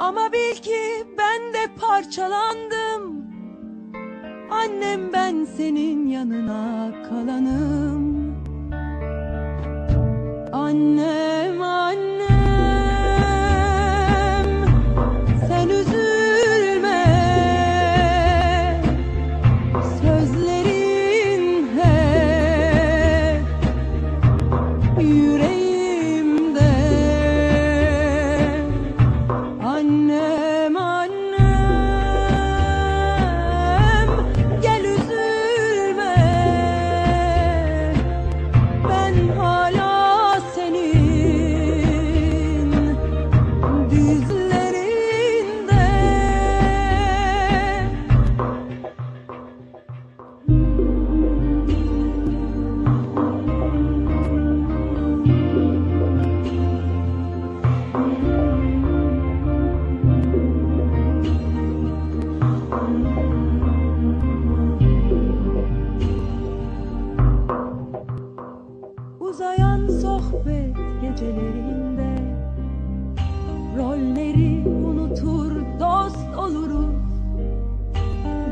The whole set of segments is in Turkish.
Ama bil ki ben de parçalandım. Annem ben senin yanına kalanım. Annem annem sen üzülme. Sözlerin hep yüreğimde sohbet gecelerinde Rolleri unutur dost oluruz.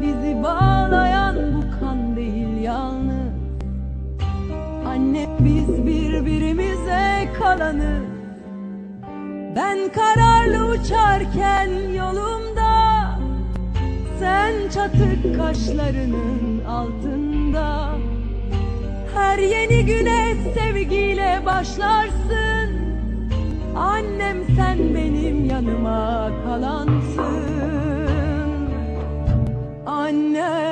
Bizi bağlayan bu kan değil yalnız. Anne biz birbirimize kalanız. Ben kararlı uçarken yolumda Sen çatık kaşlarının altında her yeni güne sevgiyle başlarsın. Annem sen benim yanıma kalansın. Annem